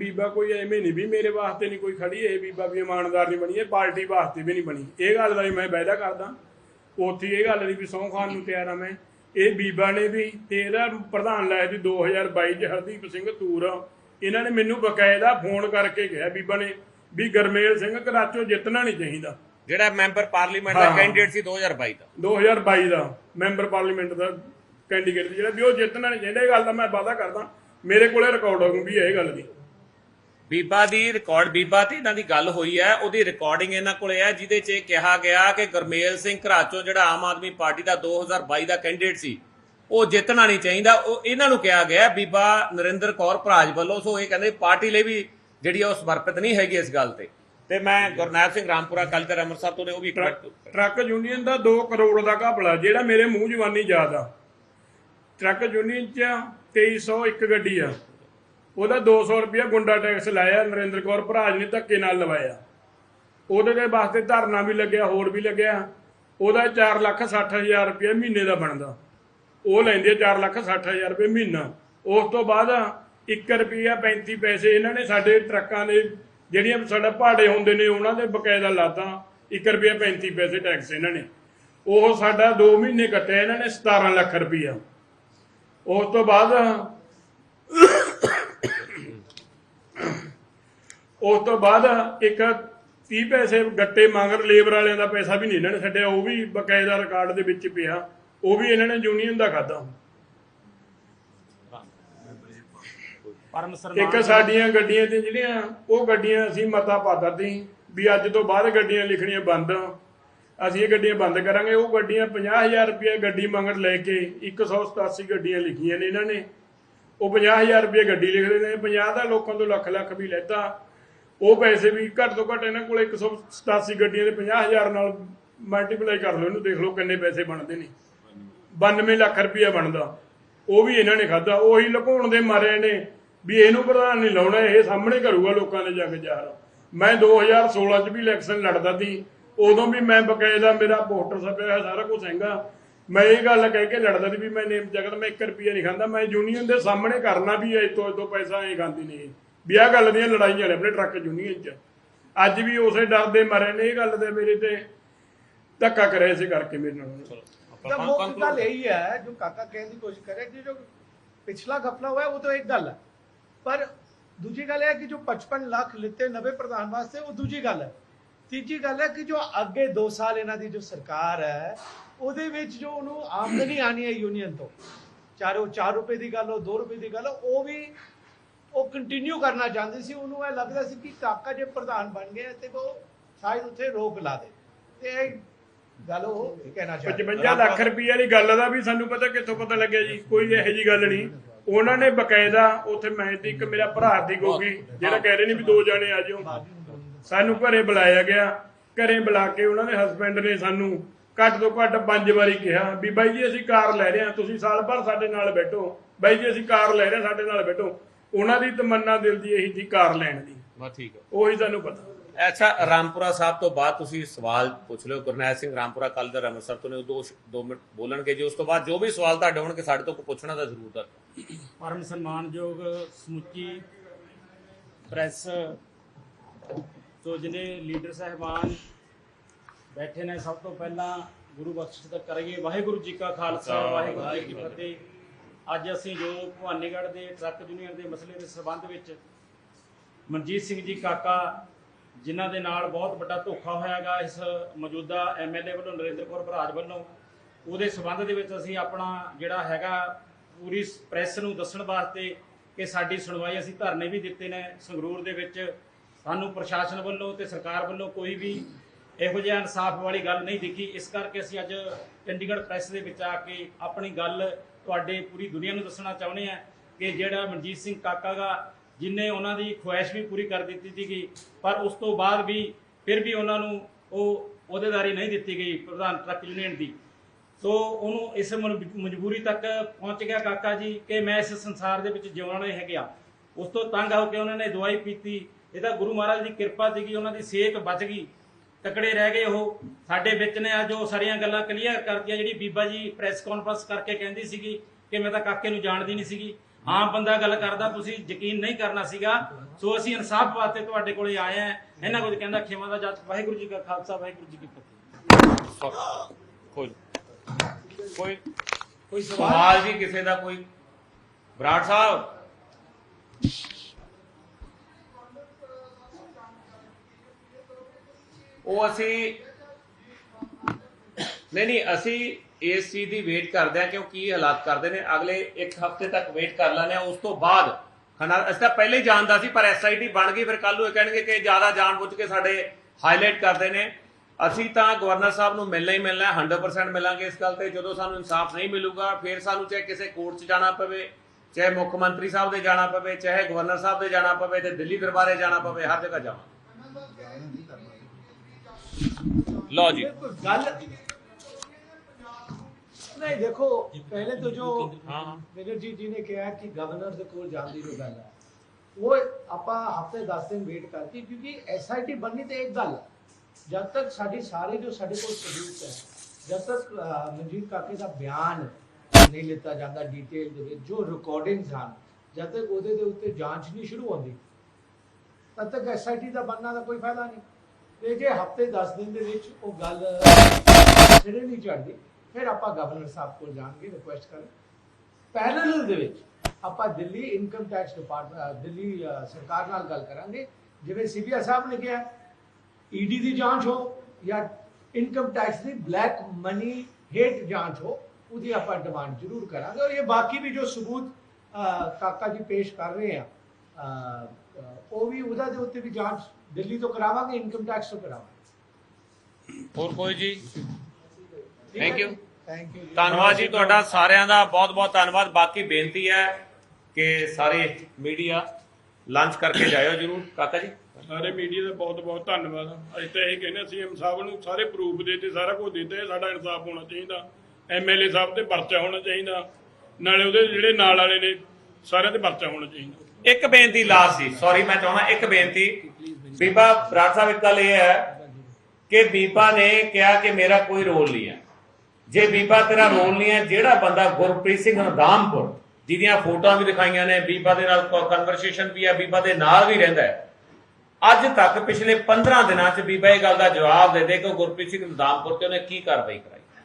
ਬੀਬਾ ਕੋਈ ਐਵੇਂ ਨਹੀਂ ਵੀ ਮੇਰੇ ਵਾਸਤੇ ਨਹੀਂ ਕੋਈ ਖੜੀ ਇਹ ਬੀਬਾ ਵੀ ਇਮਾਨਦਾਰ ਨਹੀਂ ਬਣੀ ਇਹ ਪਾਰਟੀ ਵਾਸਤੇ ਵੀ ਨਹੀਂ ਬਣੀ। ਇਹ ਗੱਲ ਦਾ ਵੀ ਮੈਂ ਵਾਅਦਾ ਕਰਦਾ। ਉੱਥੇ ਇਹ ਗੱਲ ਦੀ ਵੀ ਸਹੁੰ ਖਾਨ ਨੂੰ ਤਿਆਰ ਆ ਮੈਂ। ਇਹ ਬੀਬਾ ਨੇ ਵੀ ਤੇ ਇਹਦਾ ਪ੍ਰਧਾਨ ਲਾਇਆ ਸੀ 2022 ਚ ਹਰਦੀਪ ਸਿੰਘ ਤੂਰ ਇਹਨਾਂ ਨੇ ਮੈਨੂੰ ਬਕਾਇਦਾ ਫੋਨ ਕਰਕੇ ਕਿਹਾ ਬੀਬਾ ਨੇ ਵੀ ਗਰਮੇਲ ਸਿੰਘ ਕਰਾਚੋ ਜਿੱਤਣਾ ਨਹੀਂ ਚਾਹੀਦਾ। ਜਿਹੜਾ ਮੈਂਬਰ ਪਾਰਲੀਮੈਂਟ ਦਾ। ਕੈਂਡੀਡੇਟ ਸੀ 2022 ਦਾ। 2022 ਦਾ ਮੈਂਬਰ ਪਾਰਲੀਮੈਂਟ ਦਾ ਕੈਂਡੀਡੇਟ ਜਿਹੜਾ ਵੀ ਉਹ ਜਿੱਤਣਾ ਨਹੀਂ ਚਾਹੀਦਾ। ਇਹ ਗੱਲ ਦਾ ਮੈਂ ਵਾਅਦਾ ਕਰਦਾ। ਮੇਰੇ ਕੋਲੇ ਰਿਕਾਰਡਿੰਗ ਵੀ ਹੈ ਇਹ ਗੱਲ ਦੀ। ਬੀਬਾ ਦੀ ਰਿਕਾਰਡ ਬੀਬਾ ਤੇ ਇਹਨਾਂ ਦੀ ਗੱਲ ਹੋਈ ਹੈ ਉਹਦੀ ਰਿਕਾਰਡਿੰਗ ਇਹਨਾਂ ਕੋਲੇ ਹੈ ਜਿਹਦੇ 'ਚ ਇਹ ਕਿਹਾ ਗਿਆ ਕਿ ਗੁਰਮੇਲ ਸਿੰਘ ਘਰਾਚੋਂ ਜਿਹੜਾ ਆਮ ਆਦਮੀ ਪਾਰਟੀ ਦਾ 2022 ਦਾ ਕੈਂਡੀਡੇਟ ਸੀ ਉਹ ਜਿੱਤਣਾ ਨਹੀਂ ਚਾਹੀਦਾ। ਉਹ ਇਹਨਾਂ ਨੂੰ ਕਿਹਾ ਗਿਆ ਬੀਬਾ ਨਰਿੰਦਰ ਕੌਰ ਭਰਾਜ ਵੱਲੋਂ ਸੋ ਇਹ ਕਹਿੰਦੇ ਪਾਰਟੀ ਲਈ ਵੀ ਜਿਹੜੀ ਉਹ ਸਮਰਪਿਤ ਨਹੀਂ ਹੈਗੀ ਇਸ ਗੱਲ ਤੇ। ਤੇ ਮੈਂ ਗੁਰਨਾਇਬ ਸਿੰਘ ਰਾਮਪੁਰਾ ਕਲਦਰ ਅੰਮ੍ਰਿਤਸਰ ਤੋਂ ਨੇ ਉਹ ਵੀ ਟਰੱਕ ਟਰੱਕ ਯੂਨੀਅਨ ਦਾ 2 ਕਰੋੜ ਦਾ ਘਪਲਾ ਜਿਹੜਾ ਮੇਰੇ ਮੂੰਹ ਜਵਾਨੀ ਯਾਦ ਆ। ਟਰੱਕ ਯੂਨੀਅਨ ਚ 2301 ਗੱਡੀ ਆ। ਉਹਦਾ 200 ਰੁਪਇਆ ਗੁੰਡਾ ਟੈਕਸ ਲਾਇਆ, ਨਰਿੰਦਰ ਕੌਰ ਭਰਾਜ ਨੇ ਧੱਕੇ ਨਾਲ ਲਵਾਇਆ। ਉਹਦੇ ਦੇ ਵਾਸਤੇ ਧਰਨਾ ਵੀ ਲੱਗਿਆ, ਹੋਰ ਵੀ ਲੱਗਿਆ। ਉਹਦਾ 4 ਲੱਖ 60 ਹਜ਼ਾਰ ਰੁਪਇਆ ਮਹੀਨੇ ਦਾ ਬਣਦਾ। ਉਹ ਲੈਂਦੇ 4 ਲੱਖ 60 ਹਜ਼ਾਰ ਰੁਪਏ ਮਹੀਨਾ। ਉਸ ਤੋਂ ਬਾਅਦ 1 ਰੁਪਿਆ 35 ਪੈਸੇ ਇਹਨਾਂ ਨੇ ਸਾਡੇ ਟਰੱਕਾਂ ਦੇ ਜਿਹੜੀਆਂ ਸਾਡਾ ਭਾੜੇ ਹੁੰਦੇ ਨੇ, ਉਹਨਾਂ ਦੇ ਬਕਾਇਦਾ ਲਾਤਾ। 1 ਰੁਪਿਆ 35 ਪੈਸੇ ਟੈਕਸ ਇਹਨਾਂ ਨੇ। ਉਹ ਸਾਡਾ 2 ਮਹੀਨੇ ਕੱਟਿਆ ਇਹਨਾਂ ਨੇ 17 ਲੱਖ ਰੁਪਿਆ ਉਸ ਤੋਂ ਬਾਅਦ ਉਸ ਤੋਂ ਬਾਅਦ ਇੱਕ 30 ਪੈਸੇ ਗੱਟੇ ਮੰਗਰ ਲੇਬਰ ਵਾਲਿਆਂ ਦਾ ਪੈਸਾ ਵੀ ਨਹੀਂ ਇਹਨਾਂ ਨੇ ਛੱਡਿਆ ਉਹ ਵੀ ਬਕਾਇਦਾ ਰਿਕਾਰਡ ਦੇ ਵਿੱਚ ਪਿਆ ਉਹ ਵੀ ਇਹਨਾਂ ਨੇ ਯੂਨੀਅਨ ਦਾ ਖਾਦਾ ਪਰਮ ਇੱਕ ਸਾਡੀਆਂ ਗੱਡੀਆਂ ਤੇ ਜਿਹੜੀਆਂ ਉਹ ਗੱਡੀਆਂ ਅਸੀਂ ਮਤਾ ਪਾਤਾ ਸੀ ਵੀ ਅੱਜ ਤੋਂ ਬਾਅਦ ਗੱਡੀਆਂ ਲਿਖਣੀਆਂ ਬੰਦ ਅਸੀਂ ਇਹ ਗੱਡੀਆਂ ਬੰਦ ਕਰਾਂਗੇ ਉਹ ਗੱਡੀਆਂ 50000 ਰੁਪਏ ਗੱਡੀ ਮੰਗਣ ਲੈ ਕੇ 187 ਗੱਡੀਆਂ ਲਿਖੀਆਂ ਨੇ ਇਹਨਾਂ ਨੇ। ਉਹ 50000 ਰੁਪਏ ਗੱਡੀ ਲਿਖਦੇ ਨੇ 50 ਦਾ ਲੋਕਾਂ ਤੋਂ ਲੱਖ ਲੱਖ ਵੀ ਲੈਤਾ। ਉਹ ਪੈਸੇ ਵੀ ਘੱਟ ਤੋਂ ਘੱਟ ਇਹਨਾਂ ਕੋਲ 187 ਗੱਡੀਆਂ ਦੇ 50000 ਨਾਲ ਮਲਟੀਪਲਾਈ ਕਰ ਲਓ ਇਹਨੂੰ, ਦੇਖ ਲਓ ਕਿੰਨੇ ਪੈਸੇ ਬਣਦੇ ਨੇ। 92 ਲੱਖ ਰੁਪਇਆ ਬਣਦਾ। ਉਹ ਵੀ ਇਹਨਾਂ ਨੇ ਖਾਦਾ ਉਹੀ ਲੁਕਾਉਣ ਦੇ ਮਾਰੇ ਨੇ ਵੀ ਇਹਨੂੰ ਪ੍ਰਧਾਨ ਨਹੀਂ ਲਾਉਣਾ, ਇਹ ਸਾਹਮਣੇ ਕਰੂਗਾ ਲੋਕਾਂ ਦੇ ਜੱਗ ਜ਼ਾਹਰ। ਮੈਂ 2016 ਚ ਵੀ ਇਲੈਕਸ਼ਨ ਲੜਦਾ ਸੀ। ਉਦੋਂ ਵੀ ਮੈਂ ਬਕਾਇਦਾ ਮੇਰਾ ਪੋਸਟਰ ਛਪਿਆ ਹੋਇਆ, ਸਾਰਾ ਕੁਝ ਹੈਗਾ। ਮੈਂ ਇਹ ਗੱਲ ਕਹਿ ਕੇ ਲੜਦਾ ਸੀ ਵੀ ਮੈਂ ਨੇਮ ਜਗਤ, ਮੈਂ 1 ਰੁਪਿਆ ਨਹੀਂ ਖਾਂਦਾ। ਮੈਂ ਯੂਨੀਅਨ ਦੇ ਸਾਹਮਣੇ ਕਰਨਾ ਵੀ ਇਹ ਤੋਂ ਇਹ ਤੋਂ ਪੈਸਾ ਇਹ ਖਾਂਦੀ ਨਹੀਂ ਵੀ ਆ ਗੱਲ ਦੀਆਂ ਲੜਾਈਆਂ ਨੇ ਆਪਣੇ ਟਰੱਕ ਯੂਨੀਅਨ 'ਚ। ਅੱਜ ਵੀ ਉਸੇ ਡਰ ਦੇ ਮਾਰੇ ਨੇ ਇਹ ਗੱਲ ਦੇ ਮੇਰੇ ਤੇ। ਧੱਕਾ ਕਰਿਆ ਸੀ ਕਰਕੇ ਮੇਰੇ ਨਾਲ। ਤਾਂ ਮੁੱਖ ਗੱਲ ਇਹੀ ਹੈ ਜੋ ਕਾਕਾ ਕਹਿਣ ਦੀ ਕੋਸ਼ਿਸ਼ ਕਰੇ ਕਿ ਜੋ ਪਿਛਲਾ ਘਪਲਾ ਹੋਇਆ ਉਹ ਤਾਂ ਇੱਕ ਗੱਲ ਹੈ। ਪਰ ਦੂਜੀ ਗੱਲ ਹੈ ਕਿ ਜੋ 55 ਲੱਖ ਲਿੱਤੇ ਨਵੇਂ ਪ੍ਰਧਾਨ ਵਾਸਤੇ ਉਹ ਦੂਜੀ ਗੱਲ ਹੈ। ਤੀਜੀ ਗੱਲ ਹੈ ਕਿ ਜੋ ਅੱਗੇ 2 ਸਾਲ ਇਹਨਾਂ ਦੀ ਜੋ ਸਰਕਾਰ ਹੈ ਉਹਦੇ ਵਿੱਚ ਜੋ ਉਹਨੂੰ ਆਮਦਨੀ ਆਣੀ ਹੈ ਯੂਨੀਅਨ ਤੋਂ ਚਾਹੇ ਉਹ 4 ਰੁਪਏ ਦੀ ਗੱਲ ਹੋ 2 ਰੁਪਏ ਦੀ ਗੱਲ ਹੋ ਉਹ ਵੀ ਉਹ ਕੰਟੀਨਿਊ ਕਰਨਾ ਚਾਹੁੰਦੇ ਸੀ ਉਹਨੂੰ ਇਹ ਲੱਗਦਾ ਸੀ ਕਿ ਕਾਕਾ ਜੇ ਪ੍ਰਧਾਨ ਬਣ ਗਿਆ ਤੇ ਉਹ ਸ਼ਾਇਦ ਉੱਥੇ ਰੋਕ ਲਾ ਦੇ। ਤੇ ਇਹ ਗੱਲ ਉਹ ਕਹਿਣਾ ਚਾਹੁੰਦੇ। 55 ਲੱਖ ਰੁਪਏ ਵਾਲੀ ਗੱਲ ਦਾ ਵੀ ਸਾਨੂੰ ਪਤਾ ਕਿੱਥੋਂ ਪਤਾ ਲੱਗਿਆ ਜੀ ਕੋਈ ਇਹੋ ਜੀ ਗੱਲ ਨਹੀਂ। ਉਹਨਾਂ ਨੇ ਬਕਾਇਦਾ ਉੱਥੇ ਮੈਂ ਤੇ ਇੱਕ ਮੇਰਾ ਭਰਾ ਦੀ ਗੋਗੀ ਜਿਹੜਾ ਕਹਿ ਰਹੇ ਨੇ ਵੀ ਦੋ ਜਾਣੇ ਆ ਜਾਓ। ਸਾਨੂੰ ਘਰੇ ਬੁਲਾਇਆ ਗਿਆ। ਘਰੇ ਬੁਲਾ ਕੇ ਉਹਨਾਂ ਦੇ ਹਸਬੰਡ ਨੇ ਸਾਨੂੰ ਘੱਟ ਤੋਂ ਘੱਟ ਪੰਜ ਵਾਰੀ ਕਿਹਾ ਵੀ ਬਾਈ ਜੀ ਅਸੀਂ ਕਾਰ ਲੈ ਰਹੇ ਹਾਂ ਤੁਸੀਂ ਸਾਲ ਭਰ ਸਾਡੇ ਨਾਲ ਬੈਠੋ। ਬਾਈ ਜੀ ਅਸੀਂ ਕਾਰ ਲੈ ਰਹੇ ਹਾਂ ਸਾਡੇ ਨਾਲ ਬੈਠੋ। ਉਹਨਾਂ ਦੀ ਤਮੰਨਾ ਦਿਲ ਦੀ ਇਹੀ ਸੀ ਕਾਰ ਲੈਣ ਦੀ। ਬਸ ਠੀਕ ਹੈ ਉਹੀ ਸਾਨੂੰ ਪਤਾ। ਅੱਛਾ ਰਾਮਪੁਰਾ ਸਾਹਿਬ ਤੋਂ ਬਾਅਦ ਤੁਸੀਂ ਸਵਾਲ ਪੁੱਛ ਲਿਓ। ਗੁਰਨਾਇਬ ਸਿੰਘ ਰਾਮਪੁਰਾ ਕਲਦਰ ਅੰਮ੍ਰਿਤਸਰ ਤੋਂ ਨੇ ਉਹ ਦੋ ਦੋ ਮਿੰਟ ਬੋਲਣਗੇ ਜੀ। ਉਸ ਤੋਂ ਬਾਅਦ ਜੋ ਵੀ ਸਵਾਲ ਤੁਹਾਡੇ ਹੋਣਗੇ ਸਾਡੇ ਤੋਂ ਕੋਈ ਪੁੱਛਣਾ ਤਾਂ ਜ਼ਰੂਰ ਕਰ ਪਰਮ ਸਨਮਾਨਯੋਗ ਸਮੁੱਚੀ ਪ੍ਰੈਸ ਤੋਂ ਜਿਹਨੇ ਲੀਡਰ ਸਾਹਿਬਾਨ ਬੈਠੇ ਨੇ ਸਭ ਤੋਂ ਪਹਿਲਾਂ ਗੁਰੂ ਬਖਸ਼ਿਸ਼ ਦਾ ਕਰੀਏ ਵਾਹਿਗੁਰੂ ਜੀ ਕਾ ਖਾਲਸਾ ਵਾਹਿਗੁਰੂ ਜੀ ਕੀ ਫਤਿਹ। ਅੱਜ ਅਸੀਂ ਜੋ ਭਵਾਨੀਗੜ੍ਹ ਦੇ ਟਰੱਕ ਯੂਨੀਅਨ ਦੇ ਮਸਲੇ ਦੇ ਸੰਬੰਧ ਵਿੱਚ ਮਨਜੀਤ ਸਿੰਘ ਜੀ ਕਾਕਾ, ਜਿਨ੍ਹਾਂ ਦੇ ਨਾਲ ਬਹੁਤ ਵੱਡਾ ਧੋਖਾ ਹੋਇਆਗਾ ਇਸ ਮੌਜੂਦਾ ਐਮਐਲਏ ਵੱਲੋਂ, ਨਰਿੰਦਰ ਕੌਰ ਭਰਾਜ ਵੱਲੋਂ, ਉਹਦੇ ਸਬੰਧ ਦੇ ਵਿੱਚ ਅਸੀਂ ਆਪਣਾ ਜਿਹੜਾ ਹੈਗਾ ਪੂਰੀ ਪ੍ਰੈਸ ਨੂੰ ਦੱਸਣ ਵਾਸਤੇ ਕਿ ਸਾਡੀ ਸੁਣਵਾਈ ਅਸੀਂ ਧਰਨੇ ਵੀ ਦਿੱਤੇ ਨੇ ਸੰਗਰੂਰ ਦੇ ਵਿੱਚ। ਸਾਨੂੰ ਪ੍ਰਸ਼ਾਸਨ ਵੱਲੋਂ ਤੇ ਸਰਕਾਰ ਵੱਲੋਂ ਕੋਈ ਵੀ ਇਹੋ ਜਿਹਾ ਇਨਸਾਫ ਵਾਲੀ ਗੱਲ ਨਹੀਂ ਦਿਖੀ ਇਸ ਕਰਕੇ ਅਸੀਂ ਅੱਜ ਚੰਡੀਗੜ੍ਹ ਪ੍ਰੈਸ ਦੇ ਵਿੱਚ ਆ ਕੇ ਆਪਣੀ ਗੱਲ ਤੁਹਾਡੇ ਪੂਰੀ ਦੁਨੀਆ ਨੂੰ ਦੱਸਣਾ ਚਾਹੁੰਦੇ ਆ ਕਿ ਜਿਹੜਾ ਮਨਜੀਤ ਸਿੰਘ ਕਾਕਾ ਗਾ, ਜਿਨੇ ਉਹਨਾਂ ਦੀ ਖੁਆਇਸ਼ ਵੀ ਪੂਰੀ ਕਰ ਦਿੱਤੀ ਸੀਗੀ, ਪਰ ਉਸ ਤੋਂ ਬਾਅਦ ਵੀ ਫਿਰ ਵੀ ਉਹਨਾਂ ਨੂੰ ਉਹ ਅਹੁਦੇਦਾਰੀ ਨਹੀਂ ਦਿੱਤੀ ਗਈ ਪ੍ਰਧਾਨ ਟਰੱਕ ਯੂਨੀਅਨ ਦੀ। ਸੋ ਉਹਨੂੰ ਇਸ ਮਜਬੂਰੀ ਤੱਕ ਪਹੁੰਚ ਗਿਆ ਕਾਕਾ ਜੀ ਕਿ ਮੈਂ ਇਸ ਸੰਸਾਰ ਦੇ ਵਿੱਚ ਜਿਉਣਾ ਨਹੀਂ ਹੈਗਾ। ਉਸ ਤੋਂ ਤੰਗ ਹੋ ਕੇ ਉਹਨਾਂ ਨੇ ਦਵਾਈ ਪੀਤੀ। ਇਹ ਤਾਂ ਗੁਰੂ ਮਹਾਰਾਜ ਦੀ ਕਿਰਪਾ ਸੀਗੀ, ਉਹਨਾਂ ਦੀ ਸਿਹਤ ਬਚ ਗਈ। ਤਕੜੇ ਰਹਿ ਗਏ ਉਹ। ਸਾਡੇ ਵਿੱਚ ਨੇ ਅੱਜ ਉਹ ਸਾਰੀਆਂ ਗੱਲਾਂ ਕਲੀਅਰ ਕਰਤੀਆਂ ਜਿਹੜੀ ਬੀਬਾ ਜੀ ਪ੍ਰੈਸ ਕਾਨਫਰੰਸ ਕਰਕੇ ਕਹਿੰਦੀ ਸੀਗੀ ਕਿ ਮੈਂ ਤਾਂ ਕਾਕੇ ਨੂੰ ਜਾਣਦੀ ਨਹੀਂ ਸੀਗੀ। ਆਮ ਬੰਦਾ ਗੱਲ ਕਰਦਾ ਤੁਸੀਂ ਯਕੀਨ ਨਹੀਂ ਕਰਨਾ ਸੀਗਾ। ਸੋ ਅਸੀਂ ਇਨਸਾਫ ਵਾਸਤੇ ਤੁਹਾਡੇ ਕੋਲੇ ਆਏ ਆ। ਇਹਨਾਂ ਕੁਝ ਕਹਿੰਦਾ ਖਿਮਾ ਦਾ ਜੱਜ ਵਾਹਿਗੁਰੂ ਜੀ ਕਾ ਖਾਲਸਾ ਵਾਹਿਗੁਰੂ ਜੀ ਕੀ ਫਤਿਹ। ਕੋਈ ਕੋਈ ਸਵਾਲ ਜੀ ਕਿਸੇ ਦਾ ਕੋਈ? ਬਰਾੜ ਸਾਹਿਬ? ਉਹ ਅਸੀਂ ਨਹੀਂ ਨਹੀਂ, ਅਸੀਂ ਇਸ ਚੀਜ਼ ਦੀ ਵੇਟ ਕਰਦੇ ਆ ਕਿ ਹਾਲਾਤ ਕਰਦੇ ਨੇ। ਅਗਲੇ ਇੱਕ ਹਫ਼ਤੇ ਤੱਕ ਵੇਟ ਕਰ ਲੈਂਦੇ ਆ ਉਸ ਤੋਂ ਬਾਅਦ ਖਨਾ ਅਸੀਂ ਤਾਂ ਪਹਿਲੇ ਹੀ ਜਾਣਦਾ ਸੀ, ਪਰ ਐਸਆਈਟੀ ਬਣ ਗਈ, ਫਿਰ ਕੱਲ ਨੂੰ ਇਹ ਕਹਿਣਗੇ ਕਿ ਜ਼ਿਆਦਾ ਜਾਣਬੁੱਝ ਕੇ ਸਾਡੇ ਹਾਈਲਾਈਟ ਕਰਦੇ ਨੇ। ਅਸੀਂ ਤਾਂ ਗਵਰਨਰ ਸਾਹਿਬ ਨੂੰ ਮਿਲਣਾ ਹੀ ਮਿਲਣਾ ਹੈ 100% ਮਿਲਾਂਗੇ ਇਸ ਗੱਲ ਤੇ। ਜਦੋਂ ਸਾਨੂੰ ਇਨਸਾਫ ਨਹੀਂ ਮਿਲੂਗਾ, ਫਿਰ ਸਾਨੂੰ ਚਾਹੇ ਕਿਸੇ ਕੋਰਟ 'ਚ ਜਾਣਾ ਪਵੇ, ਚਾਹੇ ਮੁੱਖ ਮੰਤਰੀ ਸਾਹਿਬ ਦੇ ਜਾਣਾ ਪਵੇ, ਚਾਹੇ ਗਵਰਨਰ ਸਾਹਿਬ ਦੇ ਜਾਣਾ ਪਵੇ, ਤੇ ਦਿੱਲੀ ਦਰਬਾਰੇ ਜਾਣਾ ਪਵੇ, ਹਰ ਜਗ੍ਹਾ ਜਾਵਾਂਗੇ। ਲਓ ਜੀ। ਗੱਲ ਨਹੀਂ ਦੇਖੋ ਪਹਿਲੇ ਤਾਂ ਜੋ ਹਾਂ। ਹਾਂ ਮੇਜਰ ਜੀ ਜੀ ਨੇ ਕਿਹਾ ਕਿ ਗਵਰਨਰ ਦੇ ਕੋਲ ਜਾਣ ਦੀ ਜੋ ਗੱਲ ਹੈ। ਉਹ ਆਪਾਂ ਹਫ਼ਤੇ 10 ਦਿਨ ਵੇਟ ਕਰਤੀ ਕਿਉਂਕਿ ਐਸਆਈਟੀ ਬਣਨੀ ਤੇ ਇੱਕ ਗੱਲ। ਜਦ ਤੱਕ ਸਾਡੀ ਸਾਰੇ ਜੋ ਸਾਡੇ ਕੋਲ ਸਬੂਤ ਹੈ ਜਦ ਤੱਕ ਮਨਜੀਤ ਕਾਕੇ ਦਾ ਬਿਆਨ ਨਹੀਂ ਲਿੱਤਾ ਜਾਂਦਾ ਡਿਟੇਲ ਦੇ ਵਿੱਚ ਜੋ ਰਿਕਾਰਡਿੰਗਸ ਹਨ ਜਦ ਤੱਕ ਉਹਦੇ ਦੇ ਉੱਤੇ ਜਾਂਚ ਨਹੀਂ ਸ਼ੁਰੂ ਹੁੰਦੀ ਤਦ ਤੱਕ ਐਸਆਈਟੀ ਦਾ ਬਣਨਾ ਦਾ ਕੋਈ ਫਾਇਦਾ ਨਹੀਂ। ਤੇ ਜੇ ਹਫ਼ਤੇ 10 ਦਿਨ ਦੇ ਵਿੱਚ ਉਹ ਗੱਲ ਸਿਰੇ ਨਹੀਂ ਚੜਦੀ ਫਿਰ ਆਪਾਂ ਗਵਰਨਰ ਸਾਹਿਬ ਕੋਲ ਜਾਣਗੇ ਰਿਕੁਐਸਟ ਕਰਨ। ਪੈਰਲਲ ਦੇ ਵਿੱਚ ਆਪਾਂ Delhi income tax department Delhi ਸਰਕਾਰ ਨਾਲ ਗੱਲ ਕਰਾਂਗੇ। ਜਿਵੇਂ ਸੀਬੀਆਈ ਸਾਹਿਬ ਨੇ ਕਿਹਾ ਈਡੀ ਦੀ ਜਾਂਚ ਹੋ ਜਾਂ ਇਨਕਮ ਟੈਕਸ ਦੀ ਬਲੈਕ ਮਨੀ ਹੇਟ ਜਾਂਚ ਹੋ, ਉਹਦੀ ਆਪਾਂ ਡਿਮਾਂਡ ਜ਼ਰੂਰ ਕਰਾਂਗੇ। ਔਰ ਇਹ ਬਾਕੀ ਵੀ ਜੋ ਸਬੂਤ ਕਾਕਾ ਜੀ ਪੇਸ਼ ਕਰ ਰਹੇ ਆ ਉਹ ਵੀ ਉਹਦਾ ਦੇ ਉੱਤੇ ਵੀ ਜਾਂਚ ਦਿੱਲੀ ਤੋਂ ਕਰਾਵਾਂਗੇ ਇਨਕਮ ਟੈਕਸ ਤੋਂ ਕਰਾਵਾਂਗੇ। ਹੋਰ ਕੋਈ ਜੀ? ਥੈਂਕ ਯੂ ਥੈਂਕ ਯੂ ਧੰਨਵਾਦ ਜੀ ਤੁਹਾਡਾ ਸਾਰਿਆਂ ਦਾ ਬਹੁਤ ਬਹੁਤ ਧੰਨਵਾਦ। ਬਾਕੀ ਬੇਨਤੀ ਹੈ ਕਿ ਸਾਰੇ ਮੀਡੀਆ ਲੰਚ ਕਰਕੇ ਜਾਇਓ ਜਰੂਰ। ਕਾਕਾ ਜੀ? ਸਾਰੇ ਮੀਡੀਆ ਦਾ ਬਹੁਤ ਬਹੁਤ ਧੰਨਵਾਦ। ਅਸੀਂ ਤਾਂ ਇਹ ਕਹਿੰਦੇ ਸੀਐਮ ਸਾਹਿਬ ਨੂੰ ਸਾਰੇ ਪ੍ਰੂਫ ਦੇ ਤੇ ਸਾਰਾ ਕੁਝ ਦਿੱਤੇ ਸਾਡਾ ਇਨਸਾਫ ਹੋਣਾ ਚਾਹੀਦਾ। ਐਮਐਲਏ ਸਾਹਿਬ ਤੇ ਪਰਚਾ ਹੋਣਾ ਚਾਹੀਦਾ। ਨਾਲੇ ਉਹਦੇ ਜਿਹੜੇ ਨਾਲ ਵਾਲੇ ਨੇ ਸਾਰਿਆਂ ਤੇ ਪਰਚਾ ਹੋਣਾ ਚਾਹੀਦਾ। ਇੱਕ ਬੇਨਤੀ ਲਾਸਟ ਸੀ ਸੌਰੀ ਮੈਂ ਚਾਹੁੰਦਾ ਇੱਕ ਬੇਨਤੀ। ਬੀਬਾ ਬਰਾੜ ਸਾਹਿਬ, ਇੱਕ ਗੱਲ ਇਹ ਹੈ ਕਿ ਬੀਬਾ ਨੇ ਕਿਹਾ ਕਿ ਮੇਰਾ ਕੋਈ ਰੋਲ ਨਹੀਂ ਹੈ। ਜੇ ਬੀਬਾ ਤੇਰਾ ਰੋਲ ਨਹੀਂ ਹੈ, ਜਿਹੜਾ ਬੰਦਾ ਗੁਰਪ੍ਰੀਤ ਸਿੰਘ ਹਰਦਾਮਪੁਰ, ਜਿਹਦੀਆਂ ਫੋਟੋਆਂ ਵੀ ਦਿਖਾਈਆਂ ਨੇ, ਬੀਬਾ ਦੇ ਨਾਲ ਕਨਵਰਸੇਸ਼ਨ ਵੀ ਹੈ, ਬੀਬਾ ਦੇ ਨਾਲ ਵੀ ਰਹਿੰਦਾ ਹੈ। ਅੱਜ ਤੱਕ ਪਿਛਲੇ 15 ਦਿਨਾਂ 'ਚ ਬੀਬਾ ਇਹ ਗੱਲ ਦਾ ਜਵਾਬ ਦੇ ਦੇ ਕਿ ਗੁਰਪ੍ਰੀਤ ਸਿੰਘ ਹਰਦਾਮਪੁਰ ਤੇ ਉਹਨੇ ਕੀ ਕਾਰਵਾਈ ਕਰਾਈ।